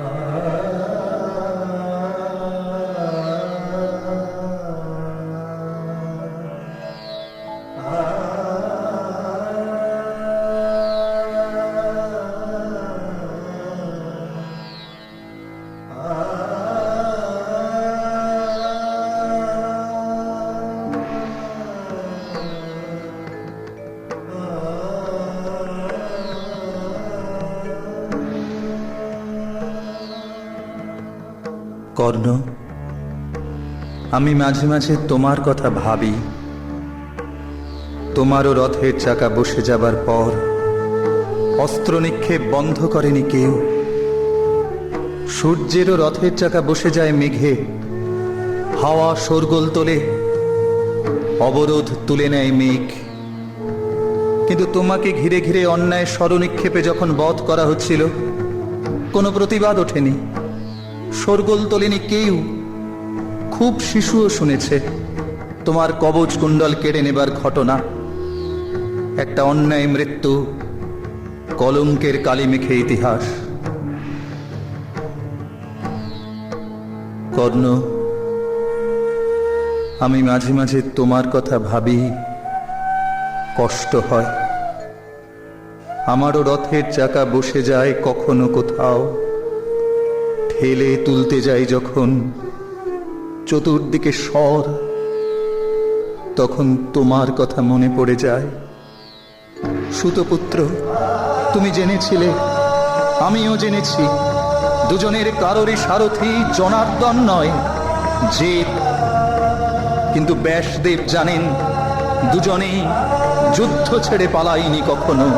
Amen. কর্ণ। আমি মাঝে মাঝে তোমার কথা ভাবি। তোমারও রথের চাকা বসে যাবার পর অস্ত্র নিক্ষেপ বন্ধ করেনি কেউ। সূর্যেরও রথের চাকা বসে যায় মেঘে। হাওয়া শোরগোল তোলে। অবরোধ তুলে নেয় মেঘ। কিন্তু তোমাকে ঘিরে ঘিরে অন্যায় স্মরণিক্ষেপে যখন বধ করা হচ্ছিল, কোনো প্রতিবাদ ওঠেনি। শোরগোল তোলেনি কেউ? খুব শিশুও শুনেছে, তোমার কবচ কুণ্ডল কেড়ে নেবার ঘটনা। একটা অন্যায় মৃত্যু, কলঙ্কের কালি মেখে ইতিহাস। কর্ণ, আমি মাঝে মাঝে তোমার কথা ভাবি, কষ্ট হয়। আমারও রথের চাকা বসে যায় কখনো কোথাও। ঠেলে তুলতে যাই যখন চতুর্দিকে স্বর, তখন তোমার কথা মনে পড়ে যায়। সুতপুত্র, তুমি জেনেছিলে, আমিও জেনেছি, দুজনের কারোরই সারথি জনার্দন নয় যে কিন্তু ব্যাসদেব জানেন, দুজনেই যুদ্ধ ছেড়ে পালাইনি কখনো।